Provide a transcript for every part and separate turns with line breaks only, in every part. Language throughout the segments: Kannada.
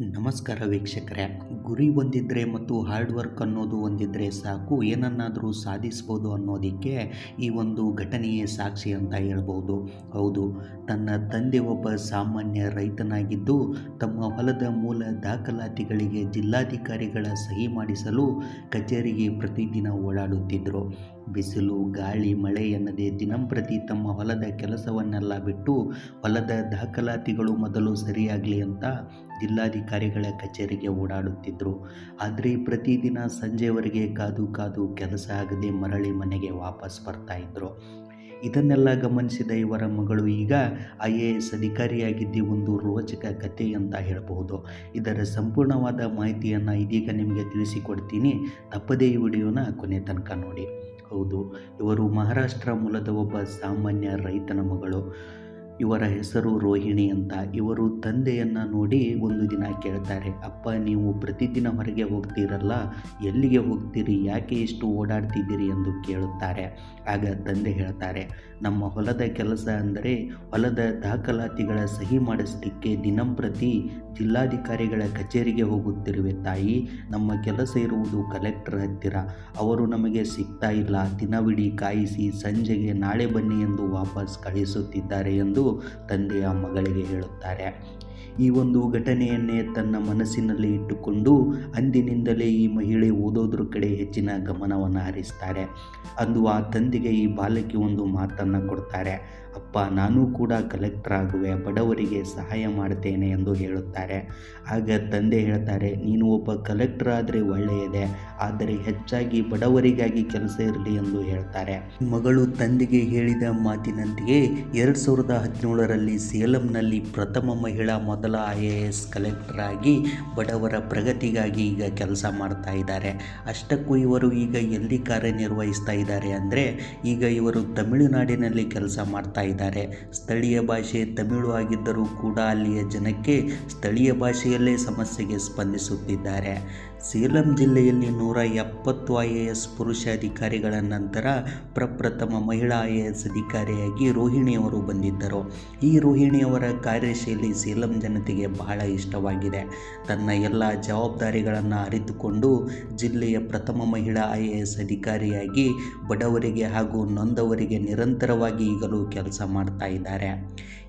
ನಮಸ್ಕಾರ ವೀಕ್ಷಕರೇ. ಗುರಿ ಒಂದಿದ್ದರೆ ಮತ್ತು ಹಾರ್ಡ್ ವರ್ಕ್ ಅನ್ನೋದು ಒಂದಿದ್ದರೆ ಸಾಕು. ಏನನ್ನಾದರೂ ಸಾಧಿಸ್ಬೋದು ಅನ್ನೋದಕ್ಕೆ ಈ ಒಂದು ಘಟನೆಯೇ ಸಾಕ್ಷಿ ಅಂತ ಹೇಳ್ಬೋದು. ಹೌದು, ತನ್ನ ತಂದೆ ಒಬ್ಬ ಸಾಮಾನ್ಯ ರೈತನಾಗಿದ್ದು, ತಮ್ಮ ಹೊಲದ ಮೂಲ ದಾಖಲಾತಿಗಳಿಗೆ ಜಿಲ್ಲಾಧಿಕಾರಿಗಳ ಸಹಿ ಮಾಡಿಸಲು ಕಚೇರಿಗೆ ಪ್ರತಿದಿನ ಓಡಾಡುತ್ತಿದ್ದರು ಬಿಸಿಲು, ಗಾಳಿ, ಮಳೆ ಎನ್ನದೆ ದಿನಂಪ್ರತಿ ತಮ್ಮ ಹೊಲದ ಕೆಲಸವನ್ನೆಲ್ಲ ಬಿಟ್ಟು ಹೊಲದ ದಾಖಲಾತಿಗಳು ಮೊದಲು ಸರಿಯಾಗಲಿ ಅಂತ ಜಿಲ್ಲಾಧಿಕಾರಿಗಳ ಕಚೇರಿಗೆ ಓಡಾಡುತ್ತಿದ್ದರು ಆದರೆ ಪ್ರತಿದಿನ ಸಂಜೆವರೆಗೆ ಕಾದು ಕಾದು ಕೆಲಸ ಆಗದೆ ಮರಳಿ ಮನೆಗೆ ವಾಪಸ್ ಬರ್ತಾ ಇದ್ದರು ಇದನ್ನೆಲ್ಲ ಗಮನಿಸಿದ ಇವರ ಮಗಳು, ಈಗ ಐ ಎ ಎಸ್ ಅಧಿಕಾರಿಯಾಗಿದ್ದ ಒಂದು ರೋಚಕ ಕಥೆ ಅಂತ ಹೇಳಬಹುದು. ಇದರ ಸಂಪೂರ್ಣವಾದ ಮಾಹಿತಿಯನ್ನು ಇದೀಗ ನಿಮಗೆ ತಿಳಿಸಿಕೊಡ್ತೀನಿ. ತಪ್ಪದೇ ಈ ವಿಡಿಯೋನ ಕೊನೆ ತನಕ ನೋಡಿ. ಹೌದು ಇವರು ಮಹಾರಾಷ್ಟ್ರ ಮೂಲದ ಒಬ್ಬ ಸಾಮಾನ್ಯ ರೈತನ ಮಗಳು. ಇವರ ಹೆಸರು ರೋಹಿಣಿ ಅಂತ ಇವರು ತಂದೆಯನ್ನು ನೋಡಿ ಒಂದು ದಿನ ಕೇಳ್ತಾರೆ, ಅಪ್ಪ, ನೀವು ಪ್ರತಿದಿನ ಹೊರಗೆ ಹೋಗ್ತೀರಲ್ಲ, ಎಲ್ಲಿಗೆ ಹೋಗ್ತೀರಿ, ಯಾಕೆ ಇಷ್ಟು ಓಡಾಡ್ತಿದ್ದೀರಿ? ಎಂದು ಕೇಳುತ್ತಾರೆ. ಆಗ ತಂದೆ ಹೇಳ್ತಾರೆ, ನಮ್ಮ ಹೊಲದ ಕೆಲಸ ಅಂದರೆ ಹೊಲದ ದಾಖಲಾತಿಗಳ ಸಹಿ ಮಾಡಿಸಲಿಕ್ಕೆ ದಿನಂಪ್ರತಿ ಜಿಲ್ಲಾಧಿಕಾರಿಗಳ ಕಚೇರಿಗೆ ಹೋಗುತ್ತಿರುವೆ ತಾಯಿ. ನಮ್ಮ ಕೆಲಸ ಇರುವುದು ಕಲೆಕ್ಟರ್ ಹತ್ತಿರ. ಅವರು ನಮಗೆ ಸಿಗ್ತಾ ಇಲ್ಲ. ದಿನವಿಡೀ ಕಾಯಿಸಿ ಸಂಜೆಗೆ ನಾಳೆ ಬನ್ನಿ ಎಂದು ವಾಪಸ್ ಕಳಿಸುತ್ತಿದ್ದಾರೆ ಎಂದು ತಂದೆಯ ಮಗಳಿಗೆ ಹೇಳುತ್ತಾರೆ. ಈ ಒಂದು ಘಟನೆಯನ್ನೇ ತನ್ನ ಮನಸ್ಸಿನಲ್ಲಿ ಇಟ್ಟುಕೊಂಡು ಅಂದಿನಿಂದಲೇ ಈ ಮಹಿಳೆ ಓದೋದ್ರ ಕಡೆ ಹೆಚ್ಚಿನ ಗಮನವನ್ನು ಹರಿಸ್ತಾರೆ. ಅಂದು ಆ ತಂದೆಗೆ ಈ ಬಾಲಕಿ ಒಂದು ಮಾತನ್ನು ಕೊಡ್ತಾರೆ. ಅಪ್ಪ, ನಾನು ಕೂಡ ಕಲೆಕ್ಟರ್ ಆಗುವೆ ಬಡವರಿಗೆ ಸಹಾಯ ಮಾಡ್ತೇನೆ ಎಂದು ಹೇಳುತ್ತಾರೆ. ಆಗ ತಂದೆ ಹೇಳ್ತಾರೆ, ನೀನು ಒಬ್ಬ ಕಲೆಕ್ಟರ್ ಆದರೆ ಒಳ್ಳೆಯದೇ, ಆದರೆ ಹೆಚ್ಚಾಗಿ ಬಡವರಿಗಾಗಿ ಕೆಲಸ ಇರಲಿ ಎಂದು ಹೇಳ್ತಾರೆ. ಮಗಳು ತಂದೆಗೆ ಹೇಳಿದ ಮಾತಿನಂತೆಯೇ, ಎರಡು ಸಾವಿರದ ಹದಿನೇಳರಲ್ಲಿ ಸೇಲಂನಲ್ಲಿ ಪ್ರಥಮ ಮಹಿಳಾ ಮೊದಲ ಐ ಎ ಎಸ್ ಕಲೆಕ್ಟರ್ ಆಗಿ ಬಡವರ ಪ್ರಗತಿಗಾಗಿ ಈಗ ಕೆಲಸ ಮಾಡ್ತಾ ಇದ್ದಾರೆ. ಅಷ್ಟಕ್ಕೂ ಇವರು ಈಗ ಎಲ್ಲಿ ಕಾರ್ಯನಿರ್ವಹಿಸ್ತಾ ಇದ್ದಾರೆ ಅಂದರೆ ಈಗ ಇವರು ತಮಿಳುನಾಡಿನಲ್ಲಿ ಕೆಲಸ ಮಾಡ್ತಾ ಇದ್ದಾರೆ. ಸ್ಥಳೀಯ ಭಾಷೆ ತಮಿಳು ಆಗಿದ್ದರೂ ಕೂಡ ಅಲ್ಲಿಯ ಜನಕ್ಕೆ ಸ್ಥಳೀಯ ಭಾಷೆಯಲ್ಲೇ ಸಮಸ್ಯೆಗೆ ಸ್ಪಂದಿಸುತ್ತಿದ್ದಾರೆ. ಸೇಲಂ ಜಿಲ್ಲೆಯಲ್ಲಿ ನೂರ ಎಪ್ಪತ್ತು ಐ ಎ ಎಸ್ ಪುರುಷ ಅಧಿಕಾರಿಗಳ ನಂತರ ಪ್ರಪ್ರಥಮ ಮಹಿಳಾ ಐ ಎ ಎಸ್ ಅಧಿಕಾರಿಯಾಗಿ ರೋಹಿಣಿಯವರು ಬಂದಿದ್ದರು. ಈ ರೋಹಿಣಿಯವರ ಕಾರ್ಯಶೈಲಿ ಸೇಲಂ ಜನತೆಗೆ ಬಹಳ ಇಷ್ಟವಾಗಿದೆ. ತನ್ನ ಎಲ್ಲ ಜವಾಬ್ದಾರಿಗಳನ್ನು ಅರಿತುಕೊಂಡು ಜಿಲ್ಲೆಯ ಪ್ರಥಮ ಮಹಿಳಾ ಐ ಎ ಎಸ್ ಅಧಿಕಾರಿಯಾಗಿ ಬಡವರಿಗೆ ಹಾಗೂ ನೊಂದವರಿಗೆ ನಿರಂತರವಾಗಿ ಈಗಲೂ ಕೆಲಸ ಮಾಡ್ತಾ ಇದ್ದಾರೆ.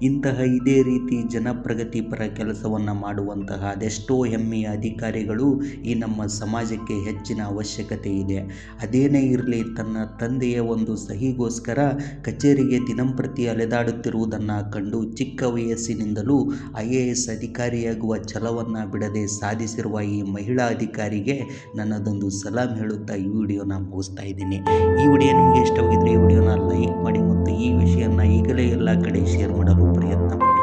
ಇಂತಹ ಇದೇ ರೀತಿ ಜನಪ್ರಗತಿಪರ ಕೆಲಸವನ್ನು ಮಾಡುವಂತಹ ಅದೆಷ್ಟೋ ಹೆಮ್ಮೆಯ ಅಧಿಕಾರಿಗಳು ಈ ನಮ್ಮ ಸಮಾಜಕ್ಕೆ ಹೆಚ್ಚಿನ ಅವಶ್ಯಕತೆ ಇದೆ. ಅದೇನೇ ಇರಲಿ, ತನ್ನ ತಂದೆಯ ಒಂದು ಸಹಿಗೋಸ್ಕರ ಕಚೇರಿಗೆ ದಿನಂಪ್ರತಿ ಅಲೆದಾಡುತ್ತಿರುವುದನ್ನು ಕಂಡು ಚಿಕ್ಕ ವಯಸ್ಸಿನಿಂದಲೂ ಐ ಎ ಎಸ್ ಅಧಿಕಾರಿಯಾಗುವ ಛಲವನ್ನು ಬಿಡದೆ ಸಾಧಿಸಿರುವ ಈ ಮಹಿಳಾ ಅಧಿಕಾರಿಗೆ ನನ್ನದೊಂದು ಸಲಾಂ ಹೇಳುತ್ತಾ ಈ ವಿಡಿಯೋನ ಮುಗಿಸ್ತಾ ಇದ್ದೀನಿ. ಈ ವಿಡಿಯೋ ನಿಮಗೆ ಇಷ್ಟವಾಗಿದ್ದರೆ ಈ ವಿಡಿಯೋನ ಲೈಕ್ ಮಾಡಿ ಮತ್ತು ಈ ವಿಷಯನ ಈಗಲೇ ಎಲ್ಲ ಕಡೆ ಶೇರ್ ಮಾಡಲು ಪ್ರಯತ್ನ ಮಾಡಿ.